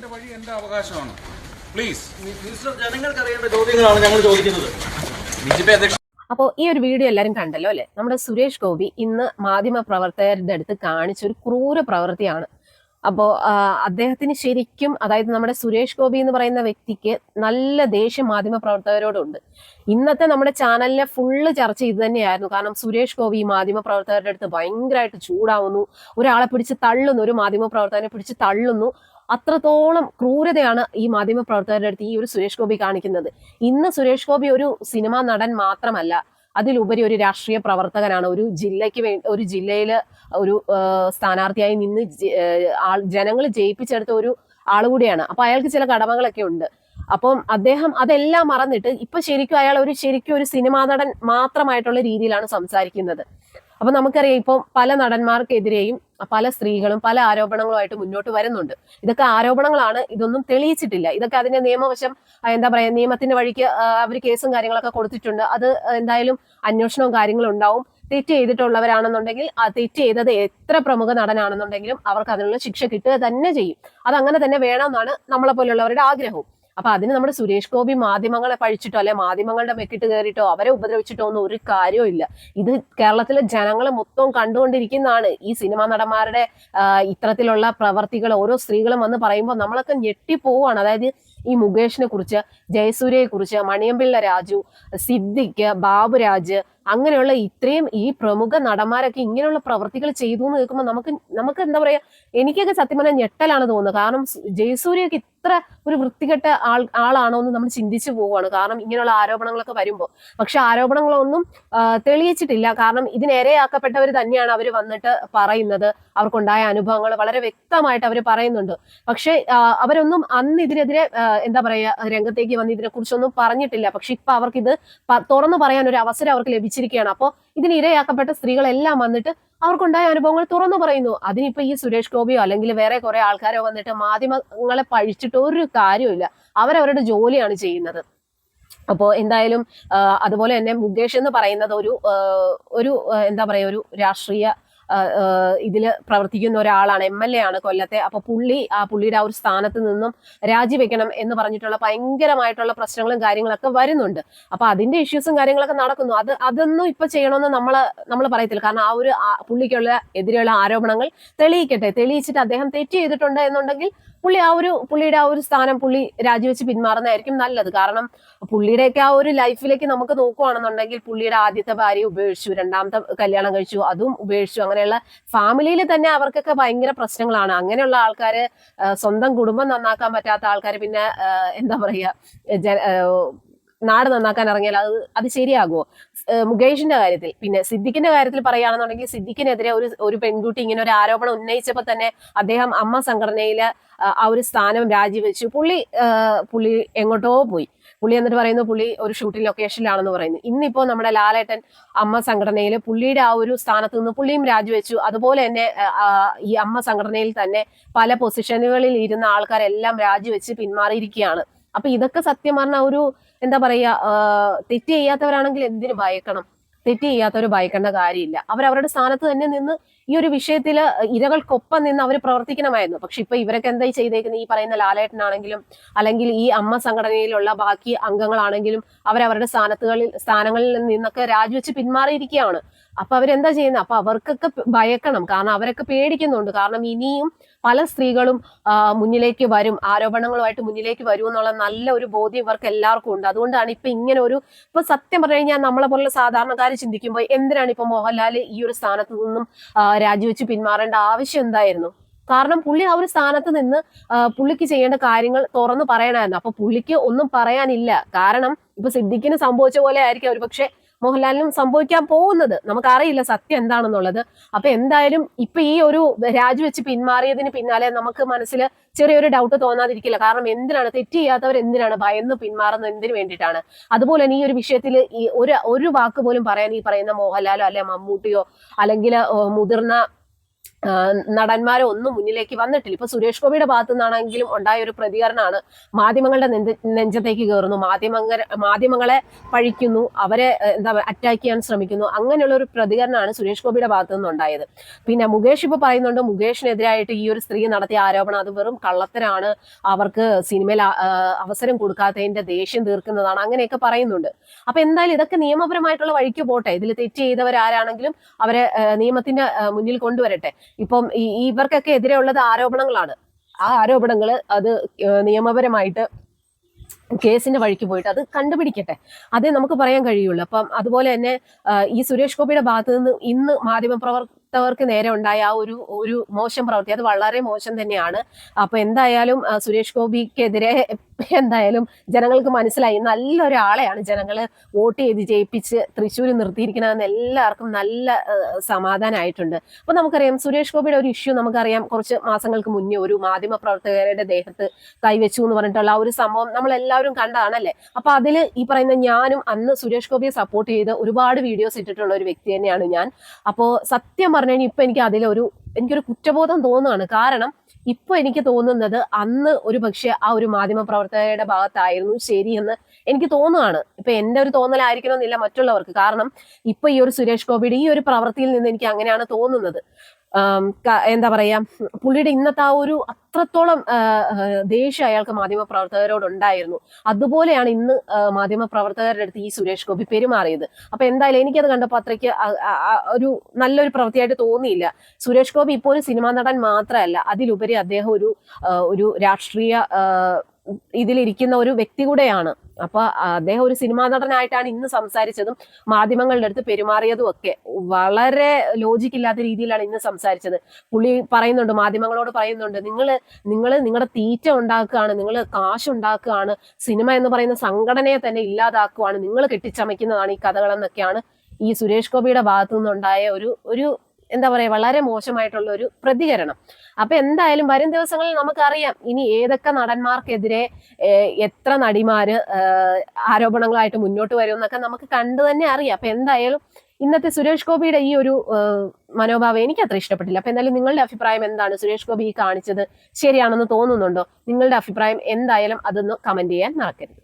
എന്റെ വഴി എന്റെ അവകാശമാണ്. പ്ലീസ് ജനങ്ങൾക്ക് അറിയേണ്ട ചോദ്യങ്ങളാണ് ഞങ്ങൾ ചോദിക്കുന്നത്. ബി ജെ പി അധ്യക്ഷൻ അപ്പോൾ ഈ ഒരു വീഡിയോ എല്ലാവരും കണ്ടല്ലോ അല്ലെ? നമ്മുടെ സുരേഷ് ഗോപി ഇന്ന് മാധ്യമ പ്രവർത്തകരുടെ അടുത്ത് കാണിച്ച ഒരു ക്രൂര പ്രവൃത്തിയാണ്. അപ്പോൾ അദ്ദേഹത്തിന് ശരിക്കും അതായത് നമ്മുടെ സുരേഷ് ഗോപി എന്ന് പറയുന്ന വ്യക്തിക്ക് നല്ല ദേഷ്യം മാധ്യമ പ്രവർത്തകരോടുണ്ട് ഇന്നത്തെ നമ്മുടെ ചാനലിലെ ഫുള്ള് ചർച്ച ഇത് തന്നെയായിരുന്നു. കാരണം സുരേഷ് ഗോപി ഈ മാധ്യമ പ്രവർത്തകരുടെ അടുത്ത് ഭയങ്കരമായിട്ട് ചൂടാവുന്നു. ഒരാളെ പിടിച്ച് തള്ളുന്നു ഒരു മാധ്യമ പ്രവർത്തകനെ പിടിച്ച് തള്ളുന്നു. അത്രത്തോളം ക്രൂരതയാണ് ഈ മാധ്യമ പ്രവർത്തകരുടെ അടുത്ത് ഈ ഒരു സുരേഷ് ഗോപി കാണിക്കുന്നത്. ഇന്ന് സുരേഷ് ഗോപി ഒരു സിനിമാ നടൻ മാത്രമല്ല അതിലുപരി ഒരു രാഷ്ട്രീയ പ്രവർത്തകനാണ്. ഒരു ജില്ലയ്ക്ക് വേണ്ടി ഒരു ജില്ലയിൽ ഒരു സ്ഥാനാർത്ഥിയായി നിന്ന് ജനങ്ങൾ ജയിപ്പിച്ചെടുത്ത ഒരു ആളുകൂടിയാണ് അപ്പൊ അയാൾക്ക് ചില കടമകളൊക്കെ ഉണ്ട്. അപ്പം അദ്ദേഹം അതെല്ലാം മറന്നിട്ട് ഇപ്പൊ ശരിക്കും അയാൾ ഒരു ശരിക്കും ഒരു സിനിമാ നടൻ മാത്രമായിട്ടുള്ള രീതിയിലാണ് സംസാരിക്കുന്നത്. അപ്പൊ നമുക്കറിയാം ഇപ്പം പല നടന്മാർക്കെതിരെയും പല സ്ത്രീകളും പല ആരോപണങ്ങളുമായിട്ട് മുന്നോട്ട് വരുന്നുണ്ട്. ഇതൊക്കെ ആരോപണങ്ങളാണ് ഇതൊന്നും തെളിയിച്ചിട്ടില്ല. ഇതൊക്കെ അതിന്റെ നിയമവശം എന്താ പറയാ നിയമത്തിന്റെ വഴിക്ക് അവർ കേസും കാര്യങ്ങളൊക്കെ കൊടുത്തിട്ടുണ്ട്. അത് എന്തായാലും അന്വേഷണവും കാര്യങ്ങളും ഉണ്ടാവും. തെറ്റ് ചെയ്തിട്ടുള്ളവരാണെന്നുണ്ടെങ്കിൽ ആ തെറ്റ് ചെയ്തത് എത്ര പ്രമുഖ നടനാണെന്നുണ്ടെങ്കിലും അവർക്ക് അതിനുള്ള ശിക്ഷ കിട്ടുക തന്നെ ചെയ്യും. അത് അങ്ങനെ തന്നെ വേണമെന്നാണ് നമ്മളെ പോലുള്ളവരുടെ ആഗ്രഹവും. അപ്പൊ അതിന് നമ്മുടെ സുരേഷ് ഗോപി മാധ്യമങ്ങളെ പഴിച്ചിട്ടോ അല്ലെ മാധ്യമങ്ങളുടെ മെക്കിട്ട് കയറിയിട്ടോ അവരെ ഉപദ്രവിച്ചിട്ടോ ഒന്നും ഒരു കാര്യവും ഇല്ല. ഇത് കേരളത്തിലെ ജനങ്ങളെ മൊത്തം കണ്ടുകൊണ്ടിരിക്കുന്നതാണ്. ഈ സിനിമാ നടന്മാരുടെ ഇത്തരത്തിലുള്ള പ്രവർത്തികൾ ഓരോ സ്ത്രീകളും വന്ന് പറയുമ്പോൾ നമ്മളൊക്കെ ഞെട്ടിപ്പോവാണ് അതായത് ഈ മുകേഷിനെ കുറിച്ച് ജയസൂര്യയെ കുറിച്ച് മണിയമ്പിള്ള രാജു സിദ്ദിഖ് ബാബുരാജ് അങ്ങനെയുള്ള ഇത്രയും ഈ പ്രമുഖ നടന്മാരൊക്കെ ഇങ്ങനെയുള്ള പ്രവർത്തികൾ ചെയ്തു എന്ന് കേൾക്കുമ്പോൾ നമുക്ക് നമുക്ക് എന്താ പറയാ എനിക്കൊക്കെ സത്യം പറഞ്ഞാൽ ഞെട്ടലാണ് തോന്നുന്നത്. കാരണം ജയസൂര്യൊക്കെ ഇത്ര ഒരു വൃത്തികെട്ട ആൾ ആളാണോ എന്ന് നമ്മൾ ചിന്തിച്ചു പോവുകയാണ്. കാരണം ഇങ്ങനെയുള്ള ആരോപണങ്ങളൊക്കെ വരുമ്പോൾ പക്ഷെ ആരോപണങ്ങളൊന്നും തെളിയിച്ചിട്ടില്ല. കാരണം ഇതിനിരയാക്കപ്പെട്ടവർ തന്നെയാണ് അവർ വന്നിട്ട് പറയുന്നത്. അവർക്കുണ്ടായ അനുഭവങ്ങൾ വളരെ വ്യക്തമായിട്ട് അവർ പറയുന്നുണ്ട്. പക്ഷെ അവരൊന്നും അന്ന് ഇതിനെതിരെ എന്താ പറയാ രംഗത്തേക്ക് വന്ന് ഇതിനെ കുറിച്ചൊന്നും പറഞ്ഞിട്ടില്ല. പക്ഷെ ഇപ്പൊ അവർക്ക് ഇത് തുറന്നു പറയാൻ ഒരു അവസരം അവർക്ക് ലഭിച്ചിരിക്കുകയാണ് അപ്പോൾ ഇതിന് ഇരയാക്കപ്പെട്ട സ്ത്രീകളെല്ലാം വന്നിട്ട് അവർക്കുണ്ടായ അനുഭവങ്ങൾ തുറന്നു പറയുന്നു. അതിനിപ്പോ ഈ സുരേഷ് ഗോപിയോ അല്ലെങ്കിൽ വേറെ കുറെ ആൾക്കാരോ വന്നിട്ട് മാധ്യമങ്ങളെ പഴിച്ചിട്ട് ഒരു കാര്യമില്ല അവരവരുടെ ജോലിയാണ് ചെയ്യുന്നത്. അപ്പോൾ എന്തായാലും അതുപോലെ തന്നെ മുകേഷ് എന്ന് പറയുന്നത് ഒരു ഒരു എന്താ പറയുക ഒരു രാഷ്ട്രീയ ആ, പ്രവർത്തിക്കുന്ന ഒരാളാണ് എം എൽ എ ആണ് കൊല്ലത്തെ. അപ്പൊ പുള്ളി ആ പുള്ളിയുടെ ആ ഒരു സ്ഥാനത്ത് നിന്നും രാജിവെക്കണം എന്ന് പറഞ്ഞിട്ടുള്ള ഭയങ്കരമായിട്ടുള്ള പ്രശ്നങ്ങളും കാര്യങ്ങളൊക്കെ വരുന്നുണ്ട്. അപ്പൊ അതിന്റെ ഇഷ്യൂസും കാര്യങ്ങളൊക്കെ നടക്കുന്നു. അത് അതൊന്നും ഇപ്പൊ ചെയ്യണമെന്ന് നമ്മൾ നമ്മൾ പറയത്തില്ല. കാരണം ആ ഒരു പുള്ളിക്കുള്ള എതിരെയുള്ള ആരോപണങ്ങൾ തെളിയിക്കട്ടെ. തെളിയിച്ചിട്ട് അദ്ദേഹം തെറ്റ് ചെയ്തിട്ടുണ്ട് എന്നുണ്ടെങ്കിൽ പുള്ളി ആ ഒരു പുള്ളിയുടെ ആ ഒരു സ്ഥാനം പുള്ളി രാജിവെച്ച് പിന്മാറുന്നതായിരിക്കും നല്ലത്. കാരണം പുള്ളിയുടെയൊക്കെ ആ ഒരു ലൈഫിലേക്ക് നമുക്ക് നോക്കുവാണെന്നുണ്ടെങ്കിൽ പുള്ളിയുടെ ആദ്യത്തെ ഭാര്യ ഉപേക്ഷിച്ചു രണ്ടാമത്തെ കല്യാണം കഴിച്ചു അതും ഉപേക്ഷിച്ചു അങ്ങനെയുള്ള ഫാമിലിയിൽ തന്നെ അവർക്കൊക്കെ ഭയങ്കര പ്രശ്നങ്ങളാണ്. അങ്ങനെയുള്ള ആൾക്കാർ സ്വന്തം കുടുംബം നന്നാക്കാൻ പറ്റാത്ത ആൾക്കാർ പിന്നെ എന്താ പറയാ നാട് നന്നാക്കാൻ ഇറങ്ങിയാൽ അത് അത് ശരിയാകുമോ? മുകേഷിന്റെ കാര്യത്തിൽ പിന്നെ സിദ്ദിഖിന്റെ കാര്യത്തിൽ പറയുകയാണെന്നുണ്ടെങ്കിൽ സിദ്ദിഖിനെതിരെ ഒരു ഒരു പെൺകുട്ടി ഇങ്ങനെ ഒരു ആരോപണം ഉന്നയിച്ചപ്പോൾ തന്നെ അദ്ദേഹം അമ്മ സംഘടനയിലെ ആ ഒരു സ്ഥാനം രാജിവെച്ചു. പുള്ളി പുള്ളി എങ്ങോട്ടോ പോയി. പുള്ളി എന്നിട്ട് പറയുന്നു പുള്ളി ഒരു ഷൂട്ടിംഗ് ലൊക്കേഷനിലാണെന്ന് പറയുന്നു. ഇന്നിപ്പോ നമ്മുടെ ലാലേട്ടൻ അമ്മ സംഘടനയിൽ പുള്ളിയുടെ ആ ഒരു സ്ഥാനത്ത് നിന്ന് പുള്ളിയും രാജിവെച്ചു. അതുപോലെ തന്നെ ഈ അമ്മ സംഘടനയിൽ തന്നെ പല പൊസിഷനുകളിൽ ഇരുന്ന ആൾക്കാരെല്ലാം രാജിവെച്ച് പിന്മാറിയിരിക്കുകയാണ്. അപ്പൊ ഇതൊക്കെ സത്യം പറഞ്ഞ ഒരു എന്താ പറയാ തെറ്റ് ചെയ്യാത്തവരാണെങ്കിൽ എന്തിനു ഭയക്കണം? തെറ്റ് ചെയ്യാത്തവർ ഭയക്കേണ്ട കാര്യമില്ല. അവർ അവരുടെ സ്ഥാനത്ത് തന്നെ നിന്ന് ഈ ഒരു വിഷയത്തിൽ ഇരകൾക്കൊപ്പം നിന്ന് അവർ പ്രവർത്തിക്കണമായിരുന്നു. പക്ഷെ ഇപ്പൊ ഇവരൊക്കെ എന്തായി ചെയ്തേക്കുന്നത് ഈ പറയുന്ന ലാലേട്ടനാണെങ്കിലും അല്ലെങ്കിൽ ഈ അമ്മ സംഘടനയിലുള്ള ബാക്കി അംഗങ്ങളാണെങ്കിലും അവരവരുടെ സ്ഥാനത്തുകളിൽ സ്ഥാനങ്ങളിൽ നിന്നൊക്കെ രാജിവെച്ച് പിന്മാറിയിരിക്കുകയാണ്. അപ്പൊ അവരെന്താ ചെയ്യുന്നത് അപ്പൊ അവർക്കൊക്കെ ഭയക്കണം. കാരണം അവരൊക്കെ പേടിക്കുന്നുണ്ട്. കാരണം ഇനിയും പല സ്ത്രീകളും മുന്നിലേക്ക് വരും. ആരോപണങ്ങളുമായിട്ട് മുന്നിലേക്ക് വരും എന്നുള്ള നല്ല ഒരു ബോധ്യം ഇവർക്ക് എല്ലാവർക്കും ഉണ്ട്. അതുകൊണ്ടാണ് ഇപ്പൊ ഇങ്ങനെ ഒരു ഇപ്പൊ സത്യം പറഞ്ഞു കഴിഞ്ഞാൽ നമ്മളെ പോലുള്ള സാധാരണക്കാർ ചിന്തിക്കുമ്പോൾ എന്തിനാണ് ഇപ്പൊ മോഹൻലാൽ ഈ ഒരു സ്ഥാനത്ത് നിന്നും രാജിവെച്ച് പിന്മാറേണ്ട ആവശ്യം എന്തായിരുന്നു? കാരണം പുള്ളി ആ ഒരു സ്ഥാനത്ത് നിന്ന് പുള്ളിക്ക് ചെയ്യേണ്ട കാര്യങ്ങൾ തുറന്നു പറയണമായിരുന്നു. അപ്പൊ പുള്ളിക്ക് ഒന്നും പറയാനില്ല. കാരണം ഇപ്പൊ സിദ്ദിഖിന് സംഭവിച്ച പോലെ ആയിരിക്കും. ഒരുപക്ഷെ മോഹൻലാലിനും സംഭവിക്കാൻ പോകുന്നത്. നമുക്കറിയില്ല സത്യം എന്താണെന്നുള്ളത്. അപ്പൊ എന്തായാലും ഇപ്പൊ ഈ ഒരു രാജിവെച്ച് പിന്മാറിയതിന് പിന്നാലെ നമുക്ക് മനസ്സിൽ ചെറിയൊരു ഡൗട്ട് തോന്നാതിരിക്കില്ല. കാരണം എന്തിനാണ്? തെറ്റ് ചെയ്യാത്തവർ എന്തിനാണ്? ഭയന്ന് പിന്മാറുന്നത് എന്തിനു വേണ്ടിയിട്ടാണ്? അതുപോലെ തന്നെ ഈ ഒരു വിഷയത്തിൽ ഈ ഒരു ഒരു വാക്ക് പോലും പറയാൻ ഈ പറയുന്ന മോഹൻലാലോ അല്ലെ മമ്മൂട്ടിയോ അല്ലെങ്കിൽ മുതിർന്ന നടന്മാരോ ഒന്നും മുന്നിലേക്ക് വന്നിട്ടില്ല. ഇപ്പൊ സുരേഷ് ഗോപിയുടെ ഭാഗത്തു നിന്നാണെങ്കിലും ഉണ്ടായ ഒരു പ്രതികരണമാണ്. മാധ്യമങ്ങളുടെ നെഞ്ച- നെഞ്ചത്തേക്ക് കയറുന്നു മാധ്യമങ്ങൾ മാധ്യമങ്ങളെ പഴിക്കുന്നു. അവരെ എന്താ അറ്റാക്ക് ചെയ്യാൻ ശ്രമിക്കുന്നു. അങ്ങനെയുള്ള ഒരു പ്രതികരണമാണ് സുരേഷ് ഗോപിയുടെ ഭാഗത്തു നിന്നുണ്ടായത് പിന്നെ മുകേഷ് ഇപ്പൊ പറയുന്നുണ്ട് മുകേഷിനെതിരായിട്ട് ഈ ഒരു സ്ത്രീ നടത്തിയ ആരോപണം അത് വെറും കള്ളത്തരാണ്. അവർക്ക് സിനിമയിൽ അവസരം കൊടുക്കാത്തതിന്റെ ദേഷ്യം തീർക്കുന്നതാണ്. അങ്ങനെയൊക്കെ പറയുന്നുണ്ട്. അപ്പൊ എന്തായാലും ഇതൊക്കെ നിയമപരമായിട്ടുള്ള വഴിക്ക് പോട്ടെ. ഇതിൽ തെറ്റ് ചെയ്തവരാരാണെങ്കിലും അവരെ നിയമത്തിന്റെ മുന്നിൽ കൊണ്ടുവരട്ടെ. ഇപ്പം ഇവർക്കൊക്കെ എതിരെ ഉള്ളത് ആരോപണങ്ങളാണ്. ആ ആരോപണങ്ങൾ അത് നിയമപരമായിട്ട് കേസിന്റെ വഴിക്ക് പോയിട്ട് അത് കണ്ടുപിടിക്കട്ടെ. അതേ നമുക്ക് പറയാൻ കഴിയുള്ളൂ. അപ്പം അതുപോലെ തന്നെ ഈ സുരേഷ് ഗോപിയുടെ ഭാഗത്ത് നിന്ന് ഇന്ന് മാധ്യമപ്രവർത്തകർക്ക് നേരെ ഉണ്ടായ ആ ഒരു ഒരു മോശം പ്രവൃത്തി അത് വളരെ മോശം തന്നെയാണ്. അപ്പൊ എന്തായാലും സുരേഷ് ഗോപിക്കെതിരെ എന്തായാലും ജനങ്ങൾക്ക് മനസ്സിലായി. നല്ലൊരാളെയാണ് ജനങ്ങൾ വോട്ട് ചെയ്ത് ജയിപ്പിച്ച് തൃശ്ശൂർ നിർത്തിയിരിക്കണമെന്ന് എല്ലാവർക്കും നല്ല സമാധാനമായിട്ടുണ്ട് അപ്പൊ നമുക്കറിയാം സുരേഷ് ഗോപിയുടെ ഒരു ഇഷ്യൂ നമുക്കറിയാം. കുറച്ച് മാസങ്ങൾക്ക് മുന്നേ ഒരു മാധ്യമ പ്രവർത്തകരുടെ ദേഹത്ത് കൈവച്ചു എന്ന് പറഞ്ഞിട്ടുള്ള ഒരു സംഭവം നമ്മൾ എല്ലാവരും കണ്ടതാണല്ലേ? അപ്പൊ അതിൽ ഈ പറയുന്ന ഞാനും അന്ന് സുരേഷ് ഗോപിയെ സപ്പോർട്ട് ചെയ്ത് ഒരുപാട് വീഡിയോസ് ഇട്ടിട്ടുള്ള ഒരു വ്യക്തി തന്നെയാണ് ഞാൻ. അപ്പോൾ സത്യം പറഞ്ഞു കഴിഞ്ഞാൽ ഇപ്പൊ എനിക്ക് അതിലൊരു എനിക്കൊരു കുറ്റബോധം തോന്നുകയാണ്. കാരണം ഇപ്പൊ എനിക്ക് തോന്നുന്നത് അന്ന് ഒരു പക്ഷെ ആ ഒരു മാധ്യമ പ്രവർത്തകരുടെ ഭാഗത്തായിരുന്നു ശരിയെന്ന് എനിക്ക് തോന്നുകയാണ് ഇപ്പൊ എന്റെ ഒരു തോന്നലായിരിക്കണമെന്നില്ല മറ്റുള്ളവർക്ക്. കാരണം ഇപ്പൊ ഈ ഒരു സുരേഷ് ഗോപിയുടെ ഈ ഒരു പ്രവൃത്തിയിൽ നിന്ന് എനിക്ക് അങ്ങനെയാണ് തോന്നുന്നത്. എന്താ പറയാ പുള്ളിയുടെ ഇന്നത്തെ ആ ഒരു അത്രത്തോളം ദേഷ്യം അയാൾക്ക് മാധ്യമ പ്രവർത്തകരോട് ഉണ്ടായിരുന്നു. അതുപോലെയാണ് ഇന്ന് മാധ്യമ പ്രവർത്തകരുടെ അടുത്ത് ഈ സുരേഷ് ഗോപി പെരുമാറിയത്. അപ്പൊ എന്തായാലും എനിക്കത് കണ്ടപ്പോൾ അത്രയ്ക്ക് ഒരു നല്ലൊരു പ്രവൃത്തിയായിട്ട് തോന്നിയില്ല. സുരേഷ് ഗോപി ഇപ്പോൾ ഒരു സിനിമാ നടൻ മാത്രമല്ല. അതിലുപരി അദ്ദേഹം ഒരു ഒരു രാഷ്ട്രീയ ഇതിലിരിക്കുന്ന ഒരു വ്യക്തി കൂടെയാണ്. അപ്പൊ അദ്ദേഹം ഒരു സിനിമാ നടനായിട്ടാണ് ഇന്ന് സംസാരിച്ചതും മാധ്യമങ്ങളുടെ അടുത്ത് പെരുമാറിയതും ഒക്കെ. വളരെ ലോജിക് ഇല്ലാത്ത രീതിയിലാണ് ഇന്ന് സംസാരിച്ചത്. പുള്ളി പറയുന്നുണ്ട് മാധ്യമങ്ങളോട് പറയുന്നുണ്ട് നിങ്ങൾ നിങ്ങൾ നിങ്ങളുടെ തീറ്റ ഉണ്ടാക്കുകയാണ് നിങ്ങൾ കാശ് ഉണ്ടാക്കുകയാണ് സിനിമ എന്ന് പറയുന്ന സംഘടനയെ തന്നെ ഇല്ലാതാക്കുകയാണ് നിങ്ങൾ കെട്ടിച്ചമയ്ക്കുന്നതാണ് ഈ കഥകളെന്നൊക്കെയാണ് ഈ സുരേഷ് ഗോപിയുടെ ഭാഗത്തു നിന്നുണ്ടായ ഒരു ഒരു എന്താ പറയുക വളരെ മോശമായിട്ടുള്ള ഒരു പ്രതികരണം. അപ്പൊ എന്തായാലും വരും ദിവസങ്ങളിൽ നമുക്കറിയാം ഇനി ഏതൊക്കെ നടന്മാർക്കെതിരെ എത്ര നടിമാര് ആരോപണങ്ങളായിട്ട് മുന്നോട്ട് വരും എന്നൊക്കെ നമുക്ക് കണ്ടു തന്നെ അറിയാം. അപ്പൊ എന്തായാലും ഇന്നത്തെ സുരേഷ് ഗോപിയുടെ ഈ ഒരു മനോഭാവം എനിക്ക് അത്ര ഇഷ്ടപ്പെട്ടില്ല. അപ്പൊ എന്തായാലും നിങ്ങളുടെ അഭിപ്രായം എന്താണ്? സുരേഷ് ഗോപി ഈ കാണിച്ചത് ശരിയാണെന്ന് തോന്നുന്നുണ്ടോ? നിങ്ങളുടെ അഭിപ്രായം എന്തായാലും അതൊന്ന് കമന്റ് ചെയ്യാൻ മറക്കരുത്.